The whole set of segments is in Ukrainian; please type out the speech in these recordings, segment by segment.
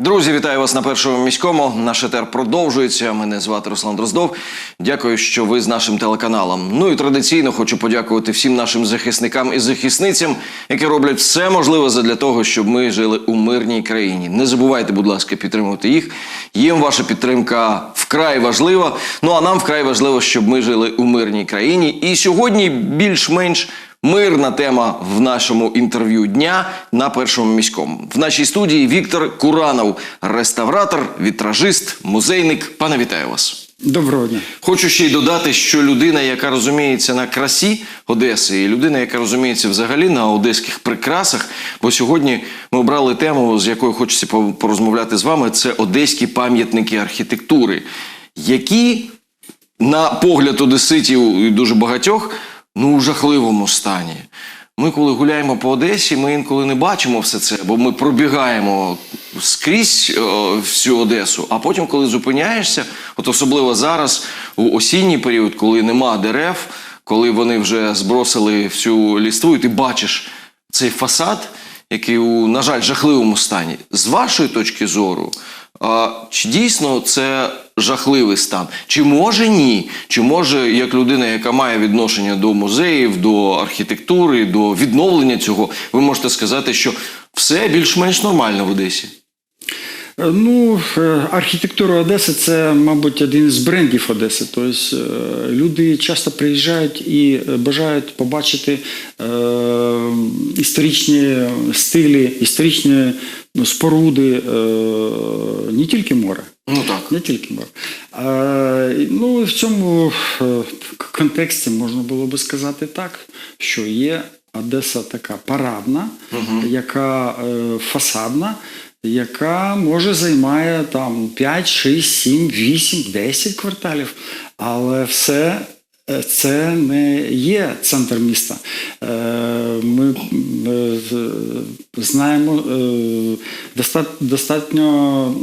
Друзі, вітаю вас на першому міському. Наш етер продовжується. Мене звати Руслан Дроздов. Дякую, що ви з нашим телеканалом. Ну і традиційно хочу подякувати всім нашим захисникам і захисницям, які роблять все можливе задля того, щоб ми жили у мирній країні. Не забувайте, будь ласка, підтримувати їх. Їм ваша підтримка вкрай важлива. Ну а нам вкрай важливо, щоб ми жили у мирній країні. І сьогодні більш-менш. Мирна тема в нашому інтерв'ю дня на першому міському. В нашій студії Віктор Куранов, реставратор, вітражист, музейник. Пане вітаю вас. Доброго дня. Хочу ще й додати, що людина, яка розуміється на красі Одеси, і людина, яка розуміється взагалі на одеських прикрасах. Бо сьогодні ми обрали тему, з якою хочеться порозмовляти з вами. Це одеські пам'ятники архітектури, які на погляд одеситів і дуже багатьох, ну у жахливому стані. Ми, коли гуляємо по Одесі, ми інколи не бачимо все це, бо ми пробігаємо скрізь е, всю Одесу. А потім, коли зупиняєшся, от особливо зараз, у осінній період, коли нема дерев, коли вони вже збросили всю ліству, і ти бачиш цей фасад, який у, на жаль, жахливому стані. З вашої точки зору, а, чи дійсно це жахливий стан? Чи може ні? Чи може, як людина, яка має відношення до музеїв, до архітектури, до відновлення цього, ви можете сказати, що все більш-менш нормально в Одесі? Е, Ну, е, архітектура Одеси це, мабуть, один з брендів Одеси. Тобто е, люди часто приїжджають і бажають побачити історичні стилі, історичні споруди, е, не тільки море. Ну так. Не тільки море. А, ну, в цьому е, контексті можна було би сказати так, що є Одеса така парадна, яка е, фасадна, яка може займає там 5, 6, 7, 8, 10 кварталів, але все. Е, Це не є центр міста. Е, Ми е, знаємо достатньо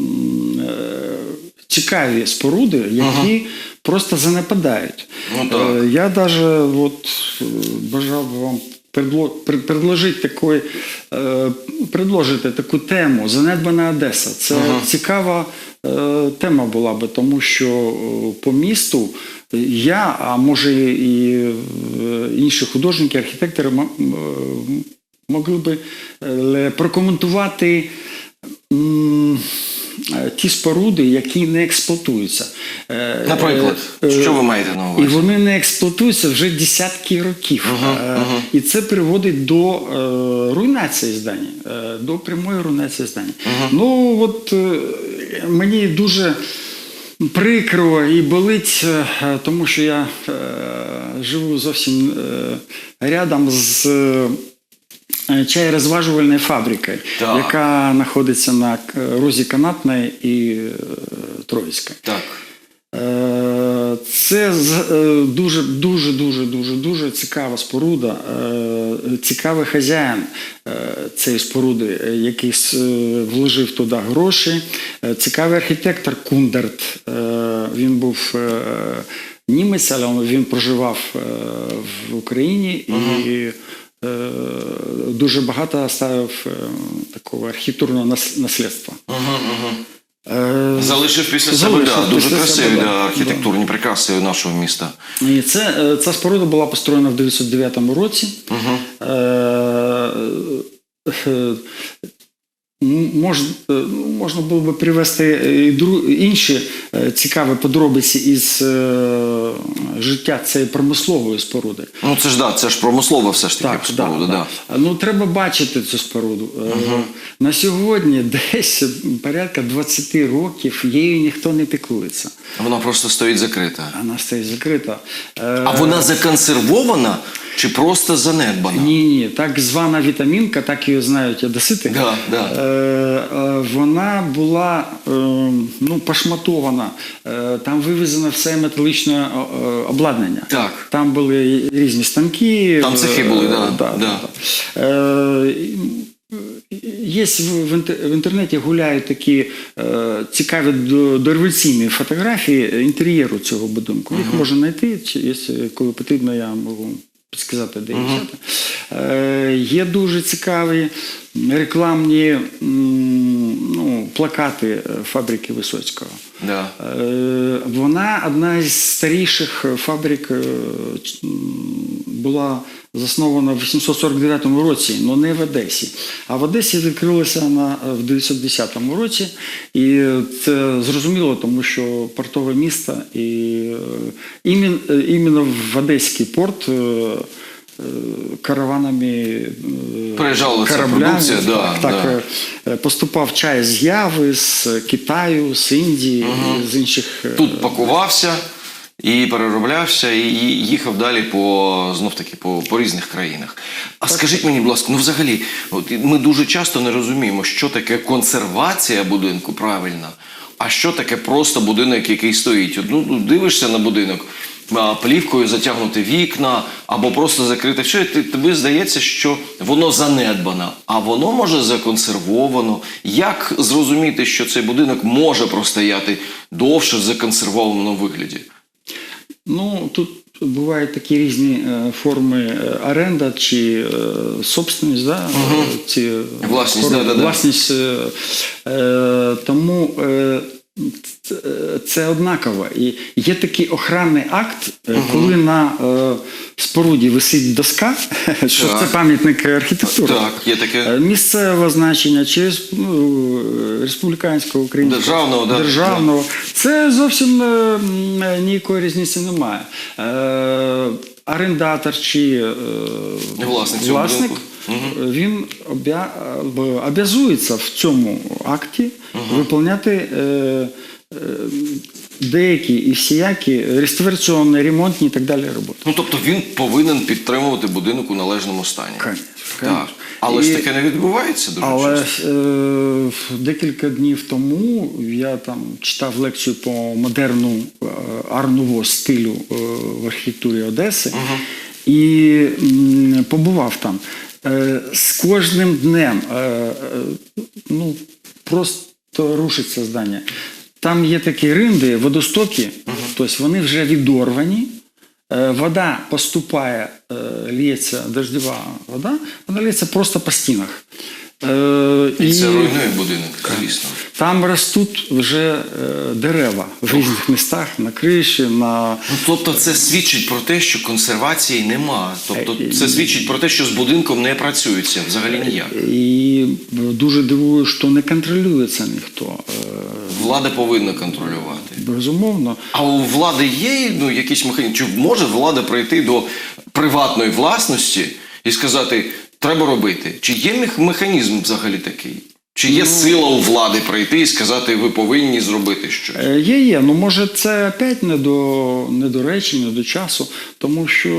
цікаві споруди, які просто занепадають. Ну, Я навіть от, бажав би вам предло- пред- предложити такий, е, предложити таку тему Занедбана Одеса. Це цікава е, тема була би, тому що по місту я, а може і е, інші художники, архітектори могли би е, прокоментувати. е, Ті споруди, які не експлуатуються. Наприклад, що ви маєте на і вони не експлуатуються вже десятки років. Е, І це приводить до руйнації здання, до прямої руйнації здання. Ну от мені дуже прикро і болить, е, тому що я е, живу зовсім е, рядом з. Чайрозважувальною фабрикою, яка знаходиться на розі Канатної і Троїцької. Так. Е, Це е, дуже, дуже, дуже, дуже, дуже цікава споруда, е, цікавий хазяїн цієї споруди, який вложив туди гроші. Цікавий архітектор Кундерт. Він був німець, але він проживав в Україні і дуже багато ставив такого архітектурного нас- наслідства. Е, Залишив після себе да, дуже після красиві себе, да, да. архітектурні прикраси нашого міста. І це, е, ця споруда була построєна в 909 році. Угу. е, м- Мож, е, ну, можна було би привести і дру- інші е, цікаві подробиці із е, життя цієї промислової споруди. Ну це ж да, це ж промислова все ж таки споруда. Да, Ну, треба бачити цю споруду. Е, На сьогодні десь порядка 20 років її ніхто не піклується. Вона просто стоїть закрита. Вона стоїть закрита. Е, А вона законсервована чи просто занедбана? Ні, ні, так звана вітамінка, так її знають одесити. Да, да. Е, е, вона була е, ну, пошматована, е, там вивезено все металічне е, е, обладнання. Так. Там були різні станки. Там цехи були, да, Е, да. да. Е, Є в, в інте- в інтернеті гуляють такі е, цікаві до- дореволюційні фотографії інтер'єру цього будинку. Їх можна знайти, коли потрібно, я можу підсказати, де їх взяти. Е, є дуже цікаві рекламні м, ну, плакати е, фабрики Висоцького. Да. Е, Вона одна із старіших фабрик е, була заснована в 849 році, але не в Одесі. А в Одесі відкрилася вона е, в 910 році. І це зрозуміло, тому що портове місто і іменно в Одеський порт. Е, Караванами е, Приїжджала кораблями, да, так, так, да. е, поступав чай з Яви, з Китаю, з Індії, з інших Тут пакувався і перероблявся, і їхав далі по знов таки по, по різних країнах. А скажіть мені, будь ласка, ну взагалі, от ми дуже часто не розуміємо, що таке консервація будинку правильна, а що таке просто будинок, який стоїть. Ну, ну, дивишся на будинок. А, Плівкою затягнути вікна або просто закрити все, і тобі здається, що воно занедбано, а воно може законсервовано. Як зрозуміти, що цей будинок може простояти довше в законсервованому вигляді? Ну, тут бувають такі різні е, форми е, оренда чи е, собственність, да? е, ці Власність, форми- да-да-да. власність. е, е, тому е, е, це однаково. І є такий охранний акт, е, коли на е, споруді висить доска, що це пам'ятник архітектури. Так, є таке. Е, Місцевого значення чи ну, республіканського українського Державного, да. державного. Це зовсім е, е, ніякої різниці немає. Е, орендатор чи е, Власник власник, будинку. він обя, обязується в цьому акті виконати е, е, деякі і всіякі реставраційні, ремонтні і так далі роботи. Ну тобто він повинен підтримувати будинок у належному стані. Конечно, Так. Але ж І- таке не відбувається дуже Але часто. е, декілька днів тому я там читав лекцію по модерну е, арнуво стилю е, в архітектурі Одеси і м, побував там. Е, з кожним днем е, е, ну, просто рушиться здання. Там є такі ринди, водостоки, тобто вони вже відорвані. Вода поступає, лється дождєва вода, вона лється просто по стінах. І це руйнує будинок, звісно. Там ростуть вже е, дерева в різних містах, на криші, на Ну, тобто це свідчить про те, що консервації нема. Тобто це свідчить про те, що з будинком не працюється взагалі ніяк. і дуже дивую, що не контролюється ніхто. Е, Влада повинна контролювати. Безумовно. А у влади є ну, якийсь механізм? Чи може влада прийти до приватної власності і сказати, треба робити? Чи є мех- механізм взагалі такий? Чи є сила у влади прийти і сказати, ви повинні зробити щось? Е, Є, є. Ну може це опять не до, не до речі, не до часу, тому що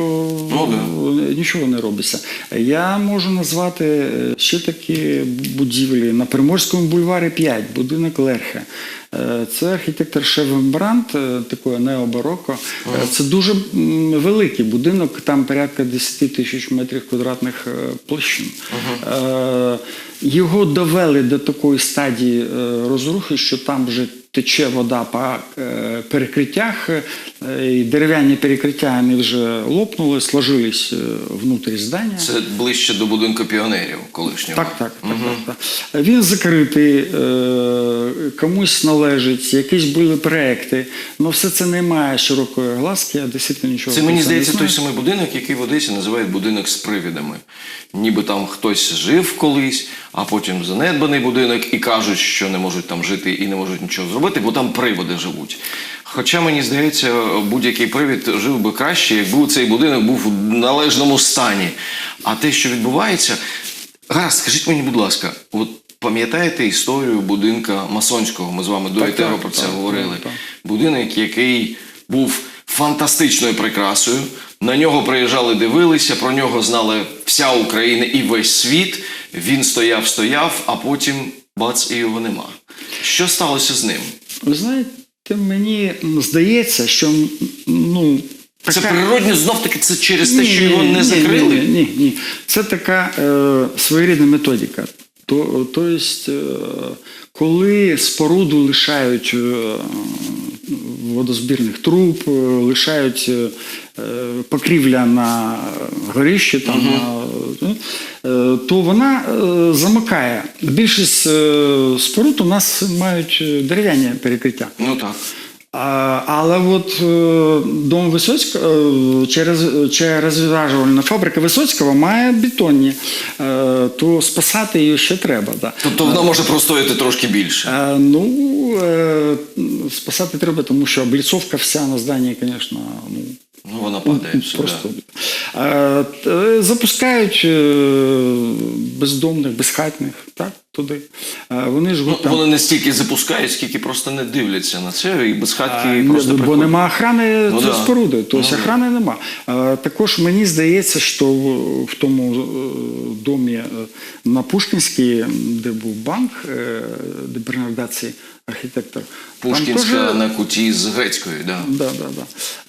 Ну, нічого не робиться. Я можу назвати е, ще такі будівлі на Приморському бульварі 5, будинок Лерхе. Е, Це архітектор Шевенбранд, е, такої необароко. Е, Це дуже великий будинок, там порядка 10 тисяч метрів квадратних площин. Його довели до такої стадії розрухи, що там вже тече вода по перекриттях, і дерев'яні перекриття вони вже лопнули, сложились е, внутрі здання. Це ближче до будинку піонерів колишнього. Так, так, так, так, так. Він закритий, е, комусь належить, якісь були проекти, але все це не має широкої глазки, а дійсно нічого. Це мені здається той самий будинок, який в Одесі називають будинок з привидами. Ніби там хтось жив колись, а потім занедбаний будинок, і кажуть, що не можуть там жити і не можуть нічого зробити, бо там привиди живуть. Хоча мені здається, будь-який привід жив би краще, якби цей будинок був в належному стані. А те, що відбувається, гаразд, скажіть мені, будь ласка, от пам'ятаєте історію будинка масонського? Ми з вами до етеру про це так, говорили. так. Будинок, який був фантастичною прикрасою. На нього приїжджали, дивилися, про нього знала вся Україна і весь світ. Він стояв, стояв, а потім бац, і його нема. Що сталося з ним? Ви знаєте, мені здається, що ну, Це природньо знов таки це через те, Ні, що ні, його не ні, закрили. Ні, ні, ні. Це така е, своєрідна методика. То, то есть, е, коли споруду лишають е, водозбірних труб, е, лишають покрівля на горищі, там, е, то вона замикає. Більшість споруд у нас мають дерев'яні перекриття. Ну так. Але от е, дом Висоцького, е, через, через розважувальна фабрика Висоцького має бетонні, е, то спасати її ще треба. Да. Тобто вона може простояти трошки більше. Ну, спасати треба, тому що обліцовка вся на зданні, звісно, ну, Ну вона падає. Просто да. Е, запускають бездомних, безхатних, так, туди. Е, Вони ж Ну, там. вони не стільки запускають, скільки просто не дивляться на це, і безхатки А, просто бо приходять. нема охрани Ну, да. споруди, тобто Ну, охрани нема. А, також мені здається, що в, в тому е, домі е, на Пушкінській, де був банк, е, де Бернардацький архітектор, Пушкінська тоже... на куті з грецькою, да. Да, да, да.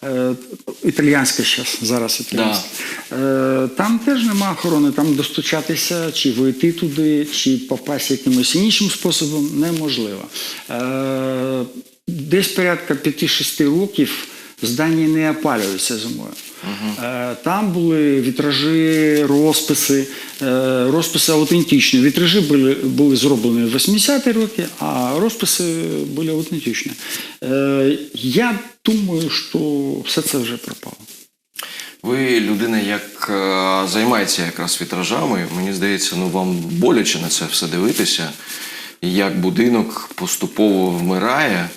Е, італіянська зараз, зараз італіянська. Е, там теж нема охорони, там достучатися, чи вийти туди, чи попасти якимось іншим способом неможливо. Е, десь порядка 5-6 років здання не опалюються зимою. Е, Там були вітражі, розписи, е, розписи аутентичні. Вітражі були, були зроблені в 80-ті роки, а розписи були аутентичні. Е, Я думаю, що все це вже пропало. Ви людина, як займається якраз вітражами, мені здається, ну вам боляче на це все дивитися, як будинок поступово вмирає.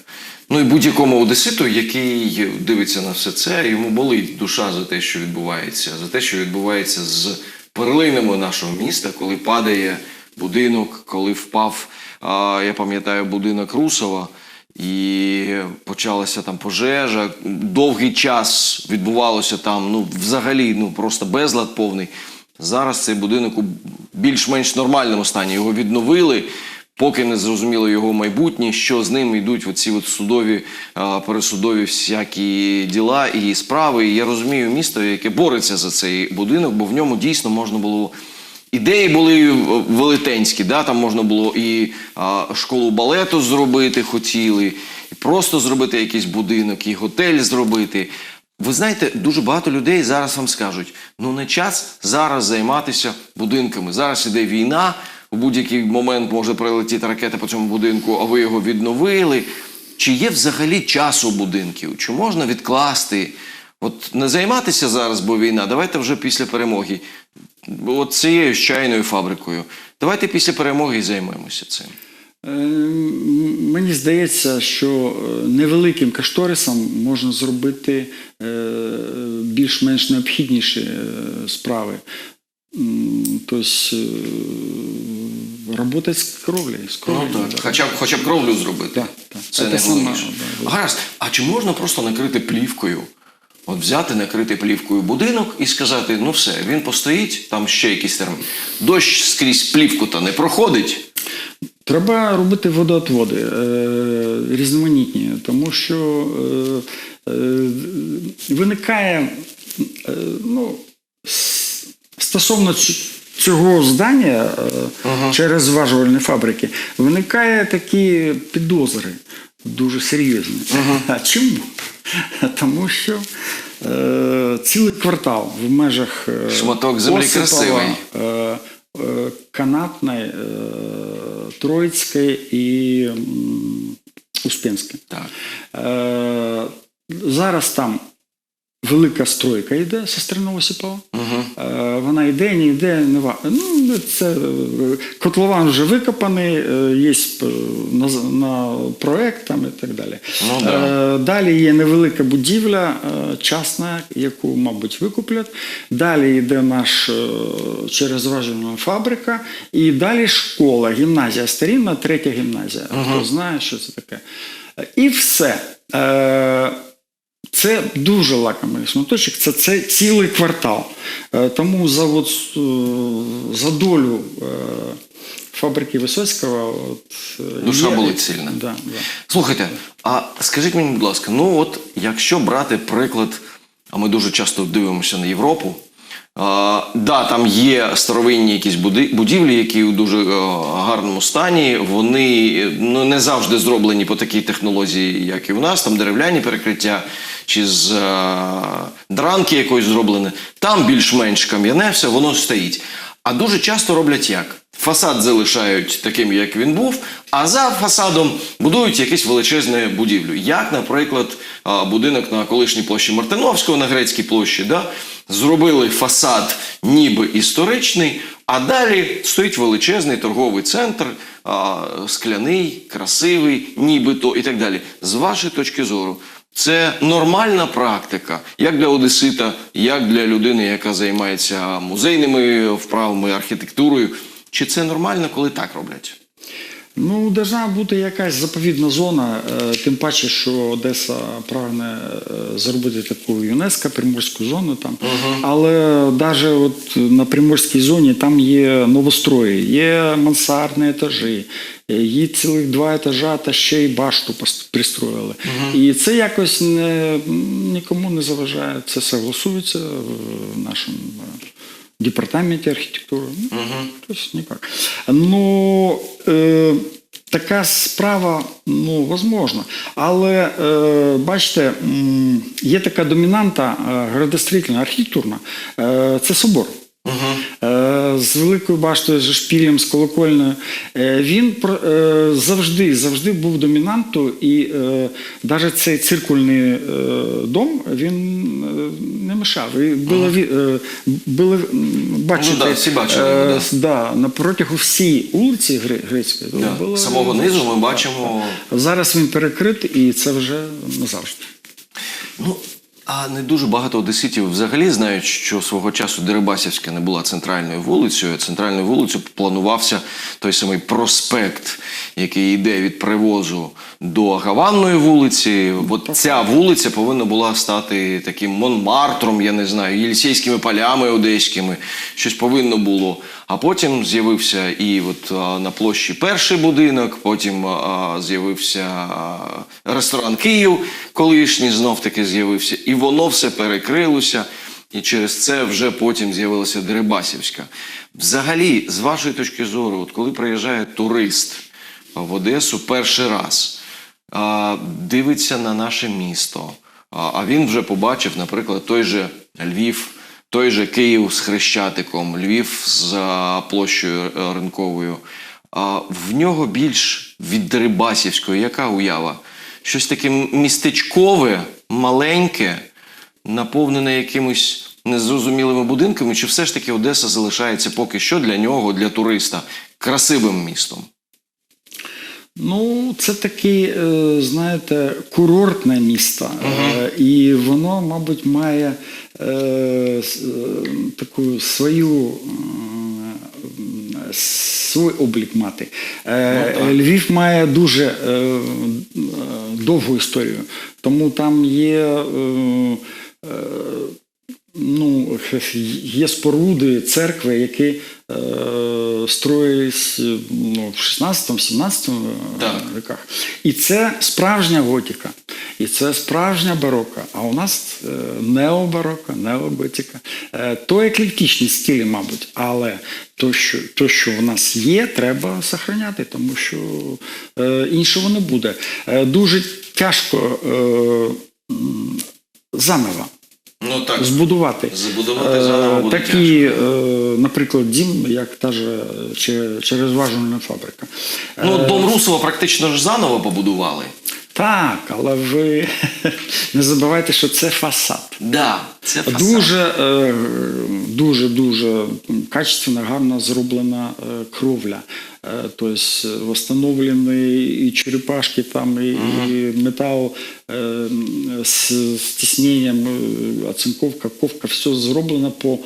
Ну і будь-якому одеситу, який дивиться на все це, йому болить душа за те, що відбувається, за те, що відбувається з перлинами нашого міста, коли падає будинок, коли впав, я пам'ятаю, будинок Русова. І почалася там пожежа. Довгий час відбувалося там, ну, взагалі, ну просто безлад повний. Зараз цей будинок у більш-менш нормальному стані. Його відновили, поки не зрозуміло його майбутнє, що з ним йдуть оці от судові, пересудові всякі діла і справи. І я розумію місто, яке бореться за цей будинок, бо в ньому дійсно можна було Ідеї були велетенські, да? там можна було і а, школу балету зробити хотіли, і просто зробити якийсь будинок, і готель зробити. Ви знаєте, дуже багато людей зараз вам скажуть: ну не час зараз займатися будинками. Зараз іде війна, у будь-який момент може прилетіти ракета по цьому будинку, а ви його відновили. Чи є взагалі час у будинків? Чи можна відкласти? От не займатися зараз, бо війна, давайте вже після перемоги. От цією чайною фабрикою. Давайте після перемоги займемося цим. Е, Мені здається, що е, невеликим кошторисом можна зробити е, більш-менш необхідніші справи. М, Тобто е, роботи з кровлею. З Ну кровлею так, да. хоча б хоча б кровлю зробити. Так, так. Це Це найголовніше. саме, да, да. Гаразд, а чи можна просто накрити плівкою? От взяти, накрити плівкою будинок і сказати: ну все, він постоїть, там ще якийсь термін. Дощ скрізь плівку-то не проходить. Треба робити водоотводи е, різноманітні, тому що е, е, виникає ну, стосовно цього здання е, через зважувальні фабрики, виникає такі підозри дуже серйозні. А чому? Тому що е, цілий квартал в межах е, Шматок землі Осипова, красивий. е, е, Канатної, е, Троїцької і м, Успенської. Так. Е, Зараз там велика стройка йде зі сторони Осипова. Е, Вона йде, не йде, не ва- Ну, це е, котлован вже викопаний, е, є на, на проект там і так далі. Ну, да. Далі є невелика будівля частна, яку, мабуть, викуплять. Далі йде наш через зважувальна фабрика, і далі школа, гімназія старінна, третя гімназія. Хто знає, що це таке. І все. Це дуже лакомий шматочок, це, це цілий квартал. Е, Тому за, от, е, за долю е, фабрики Висоцького от, Душа є- болить сильно. Да, да. Слухайте, а скажіть мені, будь ласка, ну от якщо брати приклад, а ми дуже часто дивимося на Європу, А, да, там є старовинні якісь будівлі, які у дуже е, гарному стані. Вони е, ну, не завжди зроблені по такій технології, як і в нас. Там деревляні перекриття чи з е, дранки якоїсь зроблене. Там більш-менш кам'яне все, воно стоїть. А дуже часто роблять як? Фасад залишають таким, як він був, а за фасадом будують якусь величезну будівлю. Як, наприклад, будинок на колишній площі Мартиновського на Грецькій площі, да? зробили фасад ніби історичний, а далі стоїть величезний торговий центр, скляний, красивий, нібито і так далі. З вашої точки зору, це нормальна практика, як для одесита, як для людини, яка займається музейними вправами, архітектурою. Чи це нормально, коли так роблять? Ну, должна бути якась заповідна зона, е, тим паче, що Одеса прагне е, зробити таку ЮНЕСКО, приморську зону там. Але навіть от на приморській зоні там є новострої, є мансардні етажі, е, є цілих два етажа та ще й башту пристроїли. І це якось не, нікому не заважає. Це согласується в нашому. департаменте архітектури. Ну, тобто никак. Ну, е, така справа, ну, возможно. Але е, бачите, є така домінанта е, градостроїтельна, архітектурна. Е, це собор. Е, З великою баштою, з шпілем, з колокольною. Е, Він е, завжди, завжди був домінантою, і навіть цей циркульний дом він не мешав. І було, було м, бачити, Ну да, всі бачили да. е, да, на протягу всієї вулиці Грецької. Да. було- самого низу ми бачимо. Зараз він перекритий, і це вже назавжди. Ну, а не дуже багато одеситів взагалі знають, що свого часу Дерибасівська не була центральною вулицею. Центральною вулицею планувався той самий проспект, який йде від привозу до Гаванної вулиці. От ця вулиця повинна була стати таким Монмартром, я не знаю, Єлісейськими полями одеськими. Щось повинно було. А потім з'явився і от на площі перший будинок, потім з'явився ресторан Київ, колишній знов таки з'явився, і воно все перекрилося. І через це вже потім з'явилася Дерибасівська. Взагалі, з вашої точки зору, от коли приїжджає турист в Одесу перший раз, дивиться на наше місто, а, він вже побачив, наприклад, той же Львів, той же Київ з Хрещатиком, Львів з площею е, ринковою. А в нього більш від Дерибасівської, яка уява? Щось таке містечкове, маленьке, наповнене якимось незрозумілими будинками, чи все ж таки Одеса залишається поки що для нього, для туриста, красивим містом? Ну, це таке, е, знаєте, курортне місто. Е, І воно, мабуть, має е, с- е, таку свою. е, Свій облік мати. Е, Ну. Львів має дуже е, е, довгу історію, тому там є е, е, ну, є споруди, церкви, які е, строїлись е, ну, в 16-17 Так. віках. І це справжня готіка, і це справжня барока. А у нас е, необарока, неоготіка. Е, то еклектичні стилі, мабуть, але то, що, то, що в нас є, треба сохраняти, тому що е, іншого не буде. Дуже тяжко заново Ну так. збудувати. Збудувати заново такі, наприклад, дім, як та же че- черезважувальна фабрика. Ну, дом Русова практично ж заново побудували. Так, але ви не забувайте, що це фасад. Да, це фасад. Дуже, е, дуже, дуже качественно, гарно зроблена е, кровля. Е, Тобто встановлені і черепашки, там, і, і метал з, з тісненням, е, оцинковка, ковка, все зроблено по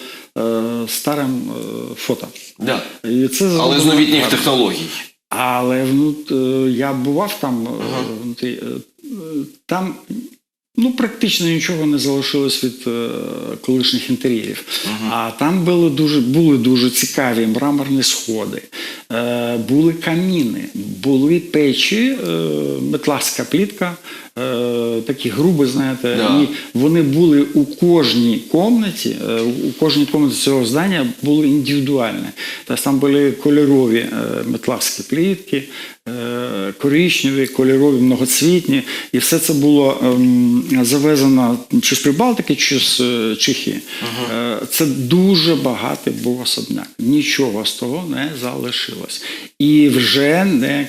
старим фото. Да. І це Але з новітніх технологій. Але ну, я бував там, е, внутрі, е, там ну, практично нічого не залишилось від колишніх інтер'єрів. А там були дуже, були дуже цікаві мраморні сходи, були каміни, були печі, е, плітка, е, такі грубі, знаєте, Да. і вони були у кожній комнаті, е, у кожній комнаті цього здання були індивідуальні. Тобто там були кольорові е, плітки, е, коричневі, кольорові, многоцвітні. І все це було ем, завезено чи з Прибалтики, чи з е, Чехії. Е, Це дуже багатий був особняк. Нічого з того не залишилось. І вже не,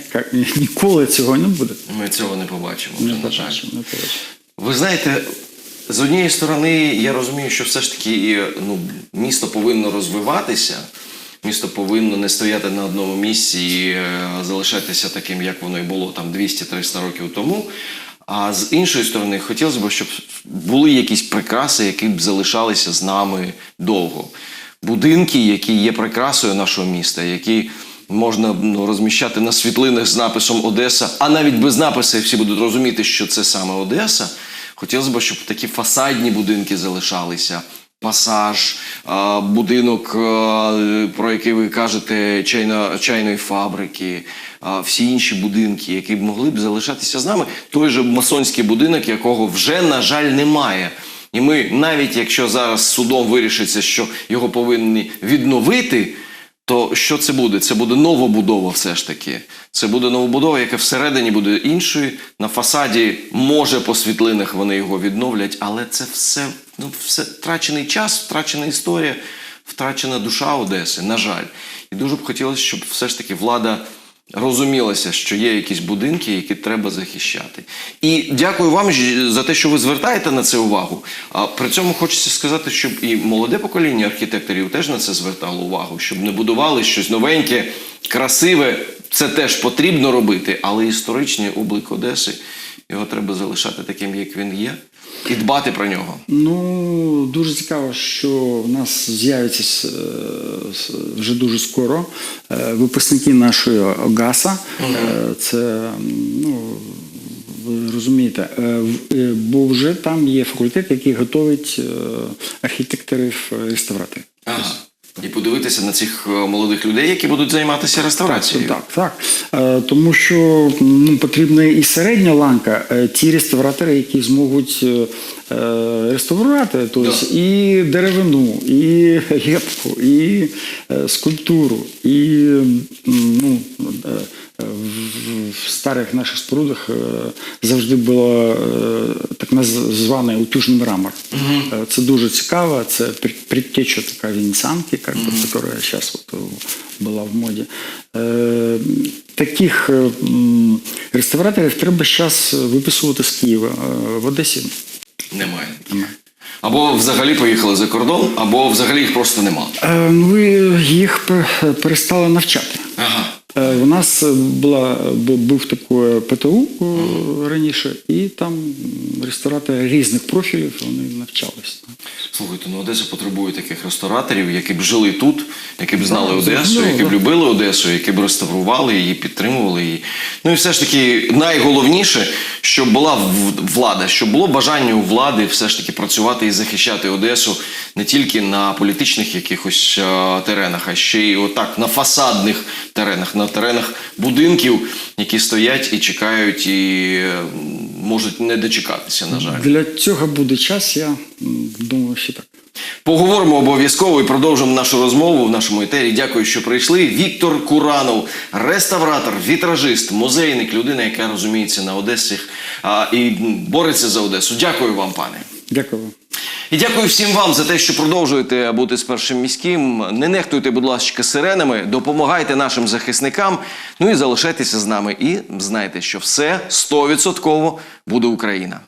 ніколи цього не буде. Ми цього не побачимо. Не побачимо, не побачимо. Ви знаєте, з однієї сторони, я розумію, що все ж таки ну, місто повинно розвиватися. Місто повинно не стояти на одному місці і е, залишатися таким, як воно і було там 200-300 років тому. А з іншої сторони, хотілося б, щоб були якісь прикраси, які б залишалися з нами довго. Будинки, які є прикрасою нашого міста, які можна ну, розміщати на світлинах з написом Одеса, а навіть без напису всі будуть розуміти, що це саме Одеса. Хотілося б, щоб такі фасадні будинки залишалися. Пасаж, будинок, про який ви кажете, чайно, чайної фабрики, всі інші будинки, які б могли б залишатися з нами. Той же масонський будинок, якого вже, на жаль, немає. І ми, навіть якщо зараз судом вирішиться, що його повинні відновити, то що це буде? Це буде новобудова все ж таки. Це буде новобудова, яка всередині буде іншою. На фасаді, може, по світлинах вони його відновлять, але це все, ну, все втрачений час, втрачена історія, втрачена душа Одеси, на жаль. І дуже б хотілося, щоб все ж таки влада розумілася, що є якісь будинки, які треба захищати. І дякую вам за те, що ви звертаєте на це увагу. А при цьому хочеться сказати, щоб і молоде покоління архітекторів теж на це звертало увагу, щоб не будували щось новеньке, красиве. Це теж потрібно робити, але історичний облик Одеси його треба залишати таким, як він є, і дбати про нього. Ну, дуже цікаво, що в нас з'являться с- с- вже дуже скоро е, випускники нашої ОГАСа. Угу. Це, ну, ви розумієте, е, е, бо вже там є факультет, який готовить е, архітекторів-реставраторів. Подивитися на цих е, молодих людей, які будуть займатися реставрацією. Так, так. так. Тому що ну, потрібна і середня ланка, е, ті реставратори, які зможуть е, е, реставрувати тобто, і деревину, і гепку, і е, скульптуру, і ну, е, в- в старих наших спорудах е, завжди було е, так наз- званий утюжний мрамор. Е, Це дуже цікаво, це пред- предтеча така венеціанки, как бы, которая сейчас вот э, была в моді. Е, Таких е, м, реставраторів треба зараз виписувати з Києва. Е, В Одесі Немає. немає. Або взагалі поїхали за кордон, або взагалі їх просто нема. Е, ну, Ви їх пе- перестали навчати. Е, У нас була, був такий ПТУ е, раніше, і там ресторатори різних профілів вони навчались. Слухайте, ну Одеса потребує таких рестораторів, які б жили тут, які б знали Так, Одесу, які б любили Одесу, які б реставрували її, підтримували її. Ну і все ж таки найголовніше, щоб була влада, щоб було бажання у влади все ж таки працювати і захищати Одесу не тільки на політичних якихось е, теренах, а ще й отак на фасадних теренах, на теренах будинків, які стоять і чекають, і е, можуть не дочекатися, на жаль. Для цього буде час, я думаю, що так. Поговоримо обов'язково і продовжимо нашу розмову в нашому етері. Дякую, що прийшли. Віктор Куранов, реставратор, вітражист, музейник, людина, яка розуміється на Одесі і бореться за Одесу. Дякую вам, пане. Дякую. І дякую всім вам за те, що продовжуєте бути з першим міським. Не нехтуйте, будь ласка, сиренами, допомагайте нашим захисникам. Ну і залишайтеся з нами. І знайте, що все 100% буде Україна.